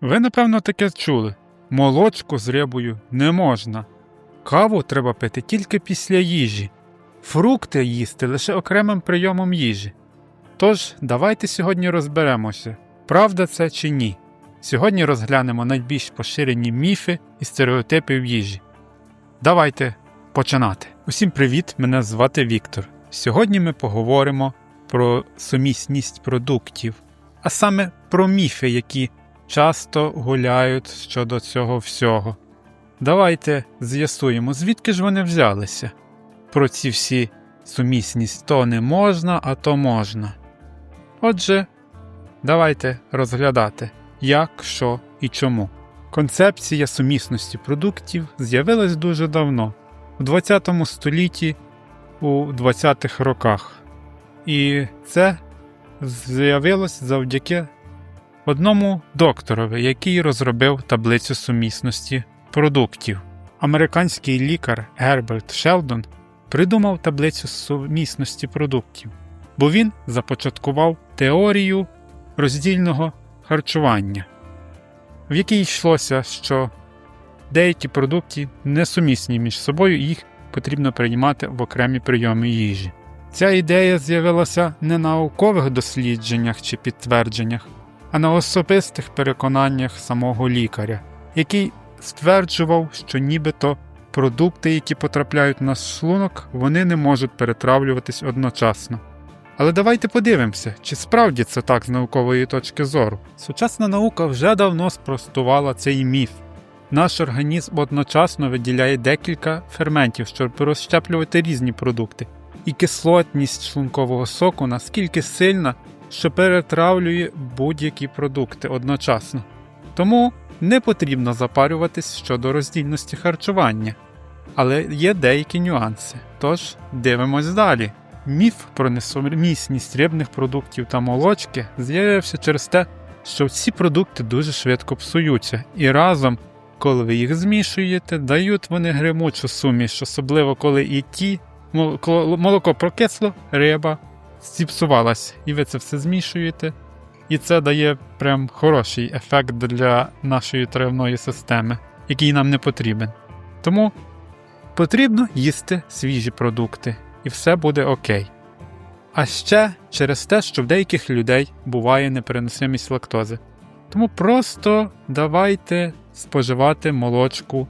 Ви, напевно, таке чули. Молочку з рибою не можна. Каву треба пити тільки після їжі. Фрукти їсти лише окремим прийомом їжі. Тож, давайте сьогодні розберемося, правда це чи ні. Сьогодні розглянемо найбільш поширені міфи і стереотипи в їжі. Давайте починати. Усім привіт! Мене звати Віктор. Сьогодні ми поговоримо про сумісність продуктів, а саме про міфи, які часто гуляють щодо цього всього. Давайте з'ясуємо, звідки ж вони взялися. Про ці всі сумісність то не можна, а то можна. Отже, давайте розглядати, як, що і чому. Концепція сумісності продуктів з'явилась дуже давно, у 20 столітті, у 20-х роках. І це з'явилось завдяки одному докторові, який розробив таблицю сумісності продуктів. Американський лікар Герберт Шелдон придумав таблицю сумісності продуктів, бо він започаткував теорію роздільного харчування, в якій йшлося, що деякі продукти несумісні між собою, і їх потрібно приймати в окремі прийоми їжі. Ця ідея з'явилася не на наукових дослідженнях чи підтвердженнях, а на особистих переконаннях самого лікаря, який стверджував, що нібито продукти, які потрапляють в наш шлунок, вони не можуть перетравлюватись одночасно. Але давайте подивимося, чи справді це так з наукової точки зору. Сучасна наука вже давно спростувала цей міф. Наш організм одночасно виділяє декілька ферментів, щоб розщеплювати різні продукти, і кислотність шлункового соку наскільки сильна, що перетравлює будь-які продукти одночасно. Тому не потрібно запарюватись щодо роздільності харчування. Але є деякі нюанси. Тож дивимось далі. Міф про несумісність рибних продуктів та молочки з'явився через те, що ці продукти дуже швидко псуються, і разом, коли ви їх змішуєте, дають вони гримучу суміш, особливо коли і ті молоко, прокисло, риба зіпсувалась, і ви це все змішуєте. І це дає прям хороший ефект для нашої травної системи, який нам не потрібен. Тому потрібно їсти свіжі продукти, і все буде окей. А ще через те, що в деяких людей буває непереносимість лактози. Тому просто давайте споживати молочку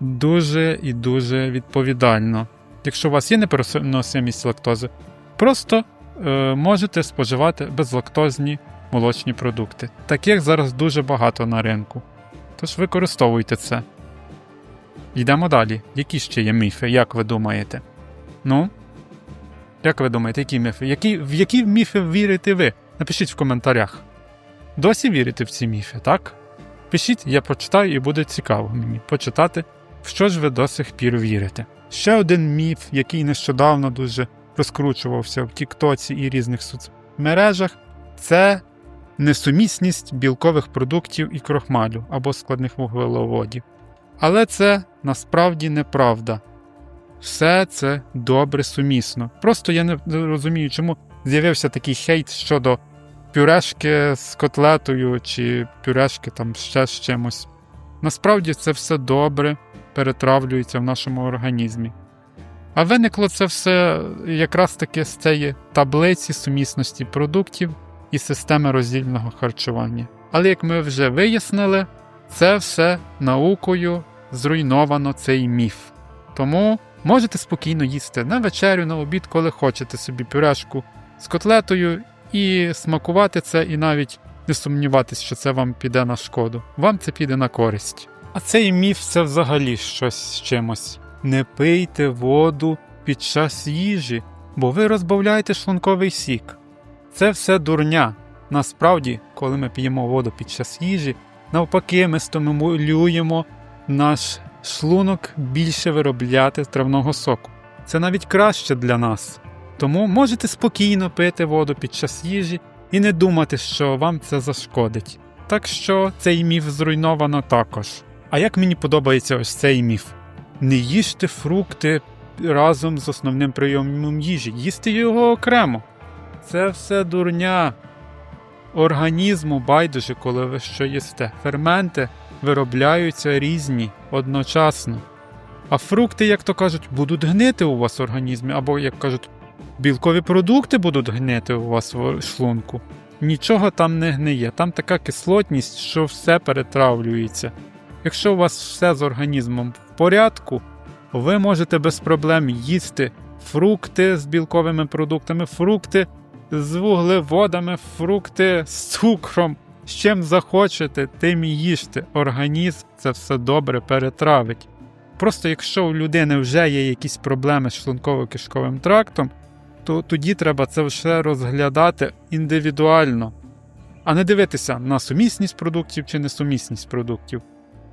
дуже і дуже відповідально. Якщо у вас є непереносимість лактози, просто е, можете споживати безлактозні молочні продукти. Таких зараз дуже багато на ринку. Тож використовуйте це. Йдемо далі. Які ще є міфи, як ви думаєте? Ну? Як ви думаєте, які міфи? Які, в які міфи вірите ви? Напишіть в коментарях. Досі вірите в ці міфи, так? Пишіть, я прочитаю і буде цікаво мені почитати, в що ж ви до сих пір вірите. Ще один міф, який нещодавно дуже розкручувався в Тіктоці і різних соцмережах, це несумісність білкових продуктів і крохмалю або складних вуглеводів. Але це насправді неправда. Все це добре сумісно. Просто я не розумію, чому з'явився такий хейт щодо пюрешки з котлетою чи пюрешки там ще з чимось. Насправді це все добре перетравлюється в нашому організмі. А виникло це все якраз таки з цієї таблиці сумісності продуктів і системи роздільного харчування. Але як ми вже вияснили, це все наукою зруйновано цей міф. Тому можете спокійно їсти на вечерю, на обід, коли хочете собі пюрешку з котлетою і смакувати це, і навіть не сумніватись, що це вам піде на шкоду. Вам це піде на користь. А цей міф це взагалі щось з чимось. Не пийте воду під час їжі, бо ви розбавляєте шлунковий сік. Це все дурня. Насправді, коли ми п'ємо воду під час їжі, навпаки, ми стимулюємо наш шлунок більше виробляти травного соку. Це навіть краще для нас. Тому можете спокійно пити воду під час їжі і не думати, що вам це зашкодить. Так що цей міф зруйновано також. А як мені подобається ось цей міф: не їжте фрукти разом з основним прийомом їжі, їсти його окремо. Це все дурня. Організму байдуже, коли ви що їсте. Ферменти виробляються різні одночасно. А фрукти, як то кажуть, будуть гнити у вас в організмі, або, як кажуть, білкові продукти будуть гнити у вас в шлунку. Нічого там не гниє, там така кислотність, що все перетравлюється. Якщо у вас все з організмом в порядку, ви можете без проблем їсти фрукти з білковими продуктами, фрукти з вуглеводами, фрукти з цукром. З чим захочете, тим і їжте. Організм це все добре перетравить. Просто якщо у людини вже є якісь проблеми з шлунково-кишковим трактом, то тоді треба це все розглядати індивідуально, а не дивитися на сумісність продуктів чи несумісність продуктів.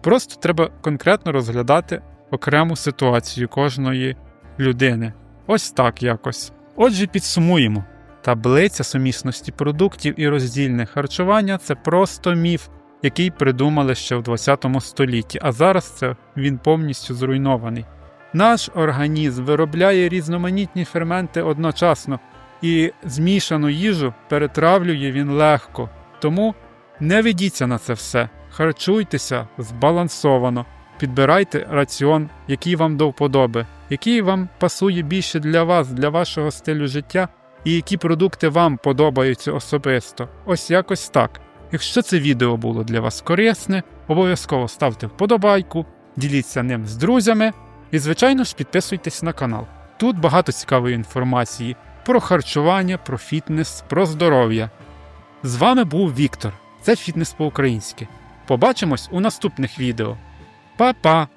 Просто треба конкретно розглядати окрему ситуацію кожної людини. Ось так якось. Отже, підсумуємо. Таблиця сумісності продуктів і роздільне харчування це просто міф, який придумали ще в 20 столітті, а зараз це він повністю зруйнований. Наш організм виробляє різноманітні ферменти одночасно, і змішану їжу перетравлює він легко. Тому не ведіться на це все, харчуйтеся збалансовано, підбирайте раціон, який вам до вподоби, який вам пасує більше для вас, для вашого стилю життя, і які продукти вам подобаються особисто. Ось якось так. Якщо це відео було для вас корисне, обов'язково ставте вподобайку, діліться ним з друзями і, звичайно ж, підписуйтесь на канал. Тут багато цікавої інформації про харчування, про фітнес, про здоров'я. З вами був Віктор. Це фітнес по-українськи. Побачимось у наступних відео. Па-па!